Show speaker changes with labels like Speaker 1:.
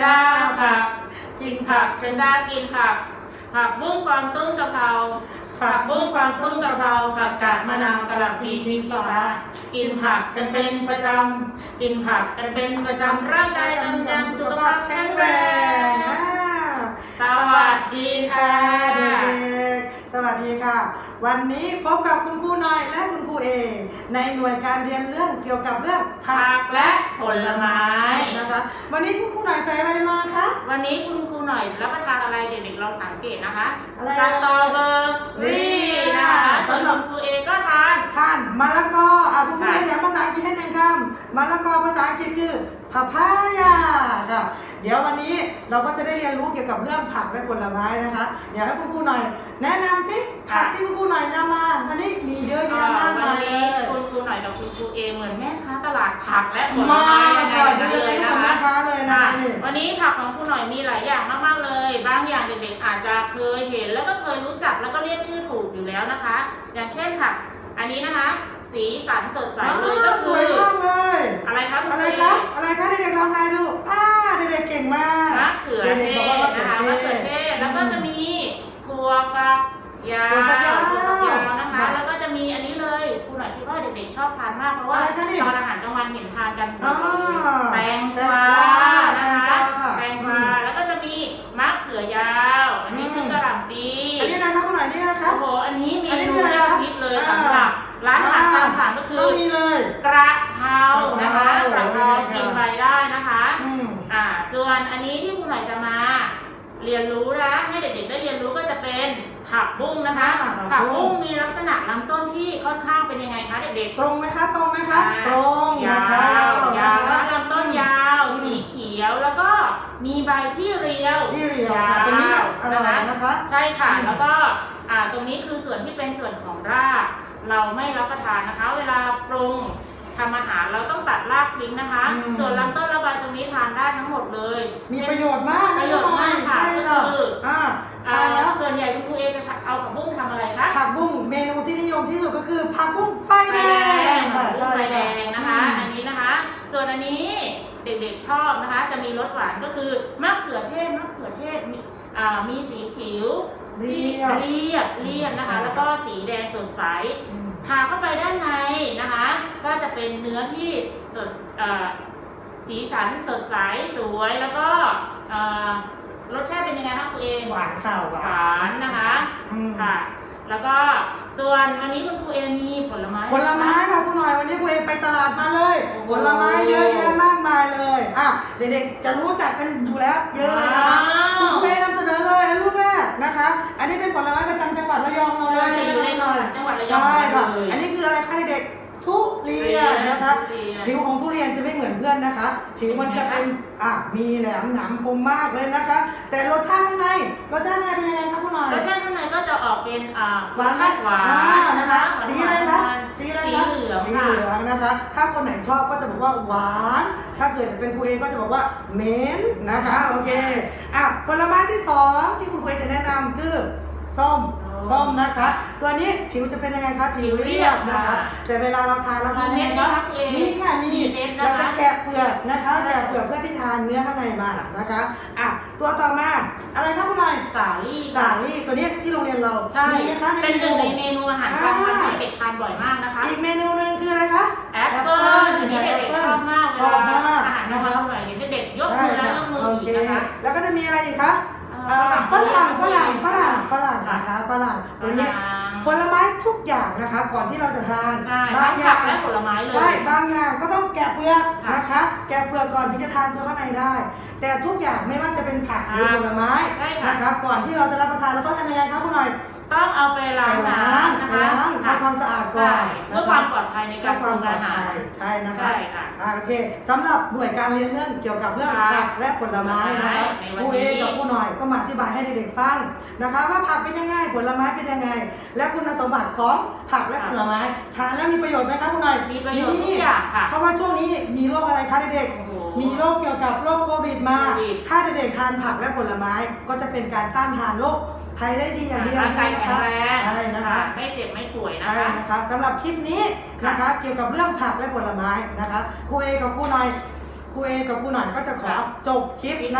Speaker 1: เจ้าผัก กินผักเป็นเจ้ากินผัก ผักบุ้งกวางตุ้งกะเพราผักบุ้งกวางตุ้งกะเพราผักกาดมะนาวกะหล่ำปีชีฟ้ากินผักกันเป็นประจำกินผักกันเป็นประจำร่างกายกำยำสุขภาพแข็งแรง
Speaker 2: อ่า
Speaker 1: สวัสดีค่ะ
Speaker 2: เด็กๆสวัสดีค่ะ วันนี้พบกับคุณครูน้อยและคุณครูเอในหน่วยการเรียนเรื่องเกี่ยวกับเรื่องผั
Speaker 1: ผั
Speaker 2: ก
Speaker 1: กและผลไม้
Speaker 2: นะคะ วันนี้คุณครูน้อยใส่อะไรมาคะ
Speaker 1: วันนี้คุณครูหน่อยรับประทานอะไรเด็กๆลองสังเกตนะคะ
Speaker 2: อะไร
Speaker 1: สตรอเบอรี่นะคะส่วนคุณครูเอก็ทาน
Speaker 2: ท่านมะละกออะคุณครูเอแถมภาษาอังกฤษให้หนึ่งคำมะละกอภาษาอังกฤษคือพาพายาค่ะเดี๋ยววันนี้เราก็จะได้เรียนรู้เกี่ยวกับเรื่องผักและผลไม้นะคะเดี๋ยวให้คุณครูหน่อย แนะนำสิผักที่คุณครูหน่อยนำมาวันนี้มีเยอะแยะมาก
Speaker 1: วั
Speaker 2: มายเล
Speaker 1: นี้
Speaker 2: ย
Speaker 1: คุณครูหน่อยกับคุณครูเอเหมือนแม่ค้าตลาดผักและผล
Speaker 2: มา
Speaker 1: ไม้ วันนี้ผักของครูหน่อยมีหลายอย่างมากๆเลย บางอย่างเด็กๆอาจจะเคยเห็น แล้วก็เคยรู้จักแล้วก็เรียกชื่อถูกอยู่แล้วนะคะ อย่างเช่นผักอันนี้นะคะ สีสันสดใสเลยก็
Speaker 2: ส
Speaker 1: คื
Speaker 2: วย
Speaker 1: อ
Speaker 2: มากเลย
Speaker 1: อะไรคะคุณ
Speaker 2: อะไร
Speaker 1: ครู
Speaker 2: คะ อะไรคะเด็กๆลองทายดูอ่าเด็กๆเก่งมาก
Speaker 1: อ
Speaker 2: บทา
Speaker 1: นมากเพราะว่า
Speaker 2: อะไรคะนี่
Speaker 1: ตอนอาหารกลางวันเห็นทานกัน
Speaker 2: อ่า
Speaker 1: แตงกวา
Speaker 2: แต
Speaker 1: นะ
Speaker 2: งก
Speaker 1: คะ
Speaker 2: วาค่ะ
Speaker 1: แตงกวา
Speaker 2: อืม
Speaker 1: แล้วก็จะมีมะเขือยาว อันนี้คือ
Speaker 2: ม
Speaker 1: กระหล่ำปี
Speaker 2: อันนี้นะคะคุณหน่อยนี่นะคะ
Speaker 1: โอ้โหอันนี้เม
Speaker 2: อันนี้
Speaker 1: นู
Speaker 2: คืออะไร
Speaker 1: ยอด
Speaker 2: คะ
Speaker 1: ฮิตเลย
Speaker 2: อ่า
Speaker 1: สำหรับร้านอาหารตามสั่งก็คือ
Speaker 2: ต้องมีเลย
Speaker 1: กระเพรานะคะก
Speaker 2: ก
Speaker 1: ระ
Speaker 2: ระ
Speaker 1: เพ
Speaker 2: เพ
Speaker 1: รา
Speaker 2: รา
Speaker 1: กินไปได้นะคะ
Speaker 2: อืม
Speaker 1: อ่า ส่วนอันนี้ที่คุณหน่อยจะมา เรียนรู้นะให้เด็กๆได้เรียนรู้ก็จะเป็นผักบุ้งนะคะ
Speaker 2: ผั
Speaker 1: ผั
Speaker 2: ก
Speaker 1: ก
Speaker 2: บุ้
Speaker 1: บุ้
Speaker 2: ง
Speaker 1: งมีลักษณะลำต้นที่ค่อนข้างเป็นยังไงคะเด็กๆ
Speaker 2: ตรงไหมคะ ตรงไหมคะ
Speaker 1: อ่า
Speaker 2: ตรง
Speaker 1: ยา
Speaker 2: นะคะ
Speaker 1: วยาว
Speaker 2: นะคะ
Speaker 1: ลำต้นยาว
Speaker 2: อืม
Speaker 1: สีเขียวแล้วก็มีใบที่เรียว
Speaker 2: ที่เรียวค่ะตรงนี้น่ะอร่อยนะคะ
Speaker 1: ใช่ค่ะ
Speaker 2: อืม
Speaker 1: แล้วก็อ่าตรงนี้คือส่วนที่เป็นส่วนของรากเราไม่รับประทานนะคะ เวลาปรุงทำอาหารเราต้องตัดราก ทิ้งนะคะส่วนลำต้นระบายตรงนี้ทานได้ทั้งหมดเลย
Speaker 2: มีประโยชน์มาก
Speaker 1: ประโยชน์มากค่ะ
Speaker 2: ใช่
Speaker 1: ก็
Speaker 2: ค่ะ
Speaker 1: คือ
Speaker 2: อ่า
Speaker 1: อ่า
Speaker 2: ทานแล้ว
Speaker 1: ส่วนใหญ่คุณครูเอจะเอาผักบุ้งทำอะไรคะ
Speaker 2: ผักบุ้งเมนูที่นิยมที่สุดก็คือผักบุ้งไฟ
Speaker 1: ไฟ
Speaker 2: แด
Speaker 1: แด
Speaker 2: ง
Speaker 1: ง
Speaker 2: ค่ะ
Speaker 1: ผักบุ้ง
Speaker 2: ใช่
Speaker 1: ไฟแดงนะคะ
Speaker 2: อืม
Speaker 1: อันนี้นะคะ ส่วนอันนี้เด็กๆชอบนะคะ จะมีรสหวานก็คือมะเขือเทศมะเขือเทศมีอ่ามีสีผิว
Speaker 2: เรี
Speaker 1: ที่
Speaker 2: ยบ
Speaker 1: เรียบเรียบนะคะ แล้วก็สีแดงสดใส
Speaker 2: อืม
Speaker 1: ผ่าเข้าไปด้านในนะคะก็จะ เป็นเนื้อที่สดเอ่อสีสันสดใสสวยแล้วก็เอ่อรสชาติเป็นยังไงคะคุณเอ
Speaker 2: หวานค่ะห
Speaker 1: ห
Speaker 2: วาวา
Speaker 1: นนนะคะ
Speaker 2: อืม
Speaker 1: ค่ะ แล้วก็ส่วนวันนี้คุณครูเอมีผลไม้
Speaker 2: ผลไม้ค่ะคุณหน่อยวันนี้คุณเอไปตลาดมาเลย
Speaker 1: โอ้โห
Speaker 2: ผลไม้เยอะแยะมากมายเลยอะเด็กๆจะรู้จักกันอยู่แล้วเยอะเลยนะคะ
Speaker 1: ว้าว
Speaker 2: คุณครูเอนำเสนอเลยอันลูกแรกนะคะ อันนี้เป็นผลไม้ประจำจังหวัดระยองเราเล
Speaker 1: ใช่
Speaker 2: ย
Speaker 1: อยู่ใน
Speaker 2: หน่อย
Speaker 1: จังหวัดระยอง
Speaker 2: ใช่ค่ะ
Speaker 1: เลย
Speaker 2: อันนี้ เรียนนะคะ
Speaker 1: ทุเรียน
Speaker 2: ผิวของทุเรียนจะไม่เหมือนเพื่อนนะคะ ผิวมันจะเป็นอะมีแหลมหนามคมมากเลยนะคะ แต่รสชาติข้างในรสชาติข้างในเป็นยังไงคะคุณหน่อย
Speaker 1: รสชาติข้างในก็จะออกเป็นอ่าร
Speaker 2: หวาน
Speaker 1: ส
Speaker 2: ไหม
Speaker 1: ชาติหวา
Speaker 2: อ่านนะคะ
Speaker 1: หวาน
Speaker 2: สีอะไรคะสีอะไร
Speaker 1: สี
Speaker 2: คะ
Speaker 1: เหลือง
Speaker 2: สี
Speaker 1: ค่ะ
Speaker 2: เหลืองนะคะ ถ้าคนไหนชอบก็จะบอกว่าหวาน ถ้าเกิดเป็นครูเองก็จะบอกว่าเหม็นนะคะโอเคอะผลไม้ที่สองที่คุณครูเอจะแนะนำคือส้ม
Speaker 1: ส้
Speaker 2: ส้
Speaker 1: ม
Speaker 2: มนะคะ ตัวนี้ผิวจะเป็นยังไงคะผิวเรียบนะคะ
Speaker 1: ค่ะ
Speaker 2: แต่เวลาเราทานเราทานยังไง
Speaker 1: มีเม็ดไหม
Speaker 2: คะ
Speaker 1: คะครูเอ
Speaker 2: มีค่ะมี
Speaker 1: มีเม็ดนะคะ
Speaker 2: เราจะแกะเปลือกนะคะ
Speaker 1: ใช่
Speaker 2: แกะเปลือกเพื่อที่ทานเนื้อข้างในมานะคะอะตัวต่อมาอะไรคะคุณหน่อย
Speaker 1: สาลี่
Speaker 2: สาลี่ตัวนี้ที่โรงเรียนเรา
Speaker 1: ใช่
Speaker 2: มีไหมคะใน
Speaker 1: เป็นห
Speaker 2: เม
Speaker 1: นึ่ง
Speaker 2: นู
Speaker 1: ในเมนูอาหารกลางวันที่เด็กทานบ่อยมากนะคะ
Speaker 2: อีกเมนูหนึ่งคืออะไรคะ
Speaker 1: แอปเปิ้ลอันนี้เด็กๆชอบมาก
Speaker 2: ชอบมาก
Speaker 1: อาหารกลางวันอร่อยเห็นเด็กๆยก
Speaker 2: ใช่
Speaker 1: มือแล้ว
Speaker 2: ค่ะ
Speaker 1: ยกมือ
Speaker 2: โอ
Speaker 1: อี
Speaker 2: เค
Speaker 1: กนะคะ
Speaker 2: แล้วก็จะมีอะไรอีกคะ
Speaker 1: เอ่อ
Speaker 2: อ่าฝรั่งฝรั่งฝรั่งฝ
Speaker 1: ฝ
Speaker 2: รั่ง นะคะฝรั่ง
Speaker 1: ฝ
Speaker 2: ตัวนี้
Speaker 1: รั่ง
Speaker 2: ผลไม้ทุกอย่างนะคะ ก่อนที่เราจะทาน
Speaker 1: ใช่
Speaker 2: บา
Speaker 1: ทั้
Speaker 2: ง
Speaker 1: ง
Speaker 2: อ
Speaker 1: ผั
Speaker 2: ย่ากง
Speaker 1: และผลไม้เลย
Speaker 2: ใช่บางอย่างก็ต้องแกะเปลือก
Speaker 1: ค่ะ
Speaker 2: นะคะ แกะเปลือกก่อนที่จะทานตัวข้างในได้ แต่ทุกอย่างไม่ว่าจะเป็นผักหรือ
Speaker 1: ค่ะ
Speaker 2: ผลไม้
Speaker 1: ใช่ค่ะ
Speaker 2: นะคะ ก่อนที่เราจะรับประทานเราต้องทำยังไงคะคุณหน่อย
Speaker 1: ต้องเอาไปล้าง
Speaker 2: ไปล้าง
Speaker 1: น้ำนะ
Speaker 2: ไป
Speaker 1: คะ
Speaker 2: ล้างทำความสะอาดก่อน
Speaker 1: ใช่เพื่อความปลอดภัยใน
Speaker 2: เพื่
Speaker 1: กา
Speaker 2: อ
Speaker 1: ร
Speaker 2: ค
Speaker 1: ปรุ
Speaker 2: วาม
Speaker 1: ง
Speaker 2: ปลอ
Speaker 1: อา
Speaker 2: ด
Speaker 1: หาร
Speaker 2: ภัยใช่นะคะ
Speaker 1: ใช่ค่ะ
Speaker 2: อ่าโอเคสำหรับหน่วยการเรียนเรื่องเกี่ยวกับเรื่อง
Speaker 1: ค่ะ
Speaker 2: ผักและผลไม้นะคะ
Speaker 1: ใน
Speaker 2: ค
Speaker 1: วัน
Speaker 2: รู
Speaker 1: นี้
Speaker 2: เอกับครูหน่อยก็มาอธิบายให้เด็กๆฟังนะคะ ว่าผักเป็นยังไงผลไม้เป็นยังไง และคุณสมบัติของผักและผลไม้ทานแล้วมีประโยชน์ไหมคะคุณหน่อย
Speaker 1: มีประโยชน์ทุกอย่างค่ะ
Speaker 2: เพราะว่าช่วงนี้มีโรคอะไรคะเด็ก
Speaker 1: โอ้โห
Speaker 2: ๆมีโรคเกี่ยวกับโรคโควิดมา
Speaker 1: โควิด
Speaker 2: ถ้าเด็กๆทานผักและผลไม้ก็จะเป็นการต้านทานโรค ภัยได้ดีอย่างเดียว
Speaker 1: ร่างกาย
Speaker 2: นะ
Speaker 1: แข็ง
Speaker 2: คะ
Speaker 1: แรง
Speaker 2: ใช่นะคะ
Speaker 1: ไม่เจ็บไม่ป่วยนะ
Speaker 2: ใช่
Speaker 1: คะ
Speaker 2: นะคะสำหรับคลิปนี้นะคะ เกี่ยวกับเรื่องผักและผลไม้นะคะครูเอกับครูหน่อยครูเอกับครูหน่อยก็จะขอจบคลิปนะ